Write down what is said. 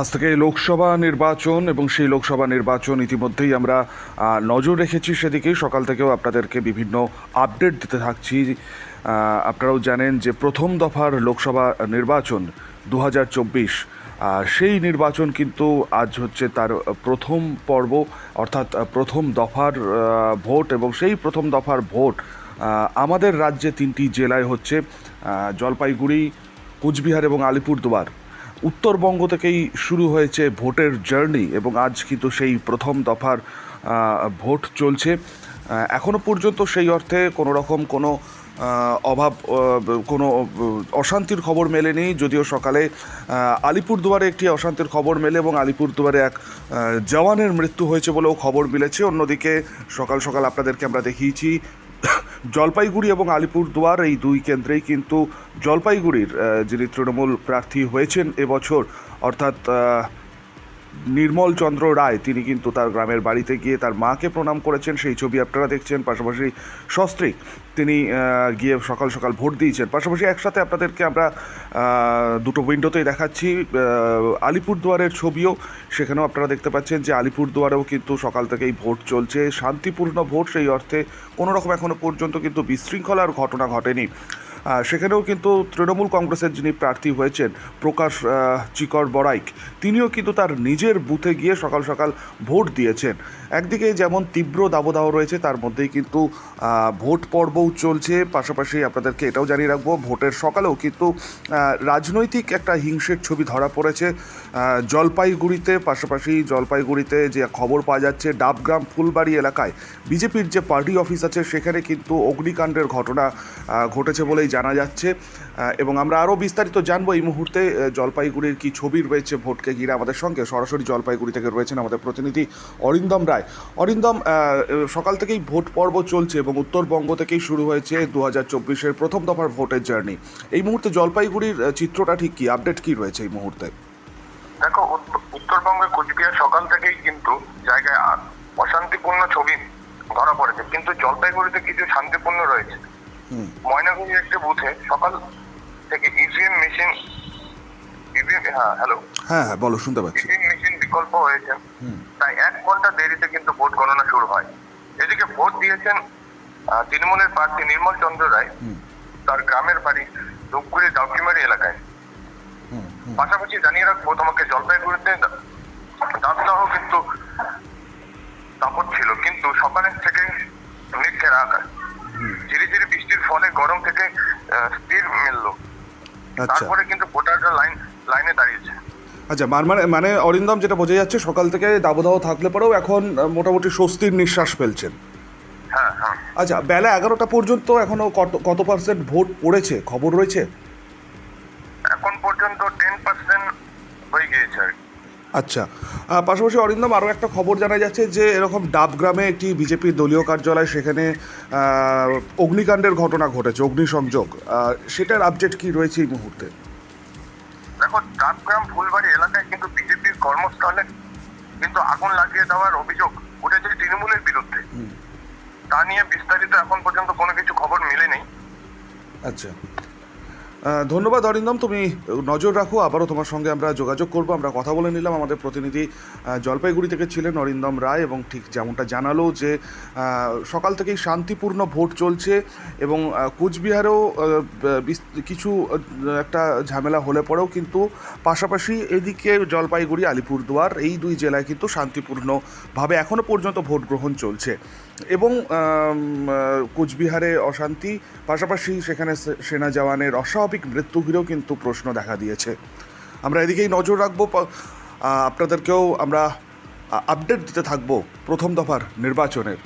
আজ থেকে লোকসভা নির্বাচন এবং সেই লোকসভা নির্বাচন ইতিমধ্যেই আমরা নজর রেখেছি সেদিকে। সকাল থেকেও আপনাদেরকে বিভিন্ন আপডেট দিতে থাকছি। আপনারাও জানেন যে প্রথম দফার লোকসভা নির্বাচন দু হাজার চব্বিশ সেই নির্বাচন কিন্তু আজ হচ্ছে তার প্রথম পর্ব, অর্থাৎ প্রথম দফার ভোট এবং সেই প্রথম দফার ভোট আমাদের রাজ্যে তিনটি জেলায় হচ্ছে জলপাইগুড়ি, কুচবিহার এবং আলিপুরদুয়ার। উত্তরবঙ্গ থেকেই শুরু হয়েছে ভোটের জার্নি এবং আজ কিন্তু সেই প্রথম দফার ভোট চলছে। আহ, এখনও পর্যন্ত সেই অর্থে কোনো রকম কোনো অভাব কোনো অশান্তির খবর মেলেনি। যদিও সকালে আলিপুরদুয়ারে একটি অশান্তির খবর মেলে এবং আলিপুরদুয়ারে এক জওয়ানের মৃত্যু হয়েছে বলেও খবর মিলেছে। অন্যদিকে সকাল সকাল আপনাদেরকে আমরা দেখিয়েছি জলপাইগুড়ি এবং আলিপুরদুয়ার এই দুই কেন্দ্রেই কিন্তু জলপাইগুড়ির যিনি তৃণমূল প্রার্থী হয়েছেন এবছর অর্থাৎ নির্মল চন্দ্র রায়, তিনি কিন্তু তার গ্রামের বাড়িতে গিয়ে তার মাকে প্রণাম করেছেন, সেই ছবি আপনারা দেখছেন, পাশাপাশি সস্ত্রী তিনি গিয়ে সকাল সকাল ভোট দিয়েছেন। পাশাপাশি একসাথে আপনাদেরকে আমরা দুটো উইন্ডোতেই দেখাচ্ছি আলিপুরদুয়ারের ছবিও, সেখানেও আপনারা দেখতে পাচ্ছেন যে আলিপুরদুয়ারেও কিন্তু সকাল থেকেই ভোট চলছে, শান্তিপূর্ণ ভোট, সেই অর্থে কোনো রকম এখনও পর্যন্ত কিন্তু বিশৃঙ্খলার ঘটনা ঘটেনি। সেখানেও কিন্তু তৃণমূল কংগ্রেসের যিনি প্রার্থী হয়েছেন প্রকাশ চিকর বড়াইক, তিনিও কিন্তু তার নিজের বুথে গিয়ে সকাল সকাল ভোট দিয়েছেন। একদিকে যেমন তীব্র দাবদাহ রয়েছে, তার মধ্যেই কিন্তু ভোট পর্বও চলছে। পাশাপাশি আপনাদেরকে এটাও জানিয়ে রাখব, ভোটের সকালেও কিন্তু রাজনৈতিক একটা হিংসের ছবি ধরা পড়েছে জলপাইগুড়িতে। পাশাপাশি জলপাইগুড়িতে যে খবর পাওয়া যাচ্ছে, ডাবগ্রাম ফুলবাড়ি এলাকায় বিজেপির যে পার্টি অফিস আছে, সেখানে কিন্তু অগ্নিকাণ্ডের ঘটনা ঘটেছে বলেই জানা যাচ্ছে। এবং আমরা আরও বিস্তারিত জানব এই মুহূর্তে জলপাইগুড়ির কি ছবি রয়েছে ভোটকে ঘিরে আমাদের সঙ্গে। সরাসরি জলপাইগুড়ি থেকে রয়েছেন আমাদের প্রতিনিধি অরিন্দম রায়। অরিন্দম সকাল থেকেই ভোট পর্ব চলছে এবং উত্তরবঙ্গ থেকেই শুরু হয়েছে দু হাজার চব্বিশের প্রথম দফার ভোটের জার্নি। এই মুহূর্তে জলপাইগুড়ির চিত্রটা ঠিক কি? আপডেট কি রয়েছে এই মুহূর্তে? দেখো, উত্ত- উত্তরবঙ্গের কোচবিহার সকাল থেকেই কিন্তু জায়গায় অশান্তিপূর্ণ ছবি ধরা পড়েছে। কিন্তু জলপাইগুড়িতে কিছু শান্তিপূর্ণ রয়েছে। ময়নাগুড়ি একটি বুথে সকাল থেকে ইভিএম মেশিন ইভিএম হ্যাঁ হ্যালো হ্যাঁ হ্যাঁ বলো শুনতে পাচ্ছি। ইভিএম মেশিন বিকল্প হয়েছে। তাই এক ঘণ্টা দেরিতে কিন্তু ভোট গণনা শুরু হয়। এদিকে ভোট দিয়েছেন তৃণমূলের প্রার্থী নির্মল চন্দ্র রায়। তার গ্রামের বাড়ি ধূপগুড়ি ডাউকিমারি এলাকায়। পাশাপাশি জানিয়ে রাখব তোমাকে জলপাইগুড়িতে দাবদাহ কিন্তু দাপট ছিল কিন্তু সকালের থেকে মেঘ ঘেরা আকাশ ধীরে ধীরে বৃষ্টির ফলে গরম থেকে স্থির মিলল। আচ্ছা। তারপরে কিন্তু ভোটাররা লাইন লাইনে দাঁড়িয়েছে। আচ্ছা মার- মানে মানে অরিন্দম যেটা বোঝা যাচ্ছে সকাল থেকে দাবদাহ থাকলে পরেও এখন মোটামুটি স্বস্তির নিঃশ্বাস ফেলছেন। হ্যাঁ হ্যাঁ। আচ্ছা বেলা এগারোটা পর্যন্ত এখনও কত কত পার্সেন্ট ভোট পড়েছে? খবর রয়েছে এখন পর্যন্ত টেন পার্সেন্ট হয়ে গিয়েছে আর কি। আচ্ছা পাশাপাশি অরিন্দম আরও একটা খবর জানা যাচ্ছে যে এরকম ডাবগ্রামে একটি বিজেপির দলীয় কার্যালয় সেখানে অগ্নিকাণ্ডের ঘটনা ঘটেছে অগ্নিসংযোগ। সেটার আপডেট কি রয়েছে এই মুহূর্তে? দেখো ডাবগ্রাম ফুলবাড়ি এলাকায় কিন্তু বিজেপির কর্মস্থলে কিন্তু আগুন লাগিয়ে দেওয়ার অভিযোগ উঠেছে তৃণমূলের বিরুদ্ধে। তা নিয়ে বিস্তারিত এখন পর্যন্ত কোনো কিছু খবর মেলেনি। আচ্ছা। ধন্যবাদ অরিন্দম, তুমি নজর রাখো, আবারও তোমার সঙ্গে আমরা যোগাযোগ করব। আমরা কথা বলে নিলাম, আমাদের প্রতিনিধি জলপাইগুড়ি থেকে ছিলেন অরিন্দম রায় এবং ঠিক যেমনটা জানালো যে সকাল থেকেই শান্তিপূর্ণ ভোট চলছে এবং কুচবিহারেও কিছু একটা ঝামেলা হলে পরেও কিন্তু পাশাপাশি এদিকে জলপাইগুড়ি, আলিপুরদুয়ার এই দুই জেলায় কিন্তু শান্তিপূর্ণভাবে এখনও পর্যন্ত ভোট গ্রহণ চলছে এবং কুচবিহারে অশান্তি, পাশাপাশি সেখানে সেনা জওয়ানের অস্বাভাবিক মৃত্যু কিন্তু প্রশ্ন দেখা দিয়েছে। আমরা এদিকেই নজর রাখব আপনাদেরকেও আমরা আপডেট দিতে থাকব প্রথম দফার নির্বাচনের।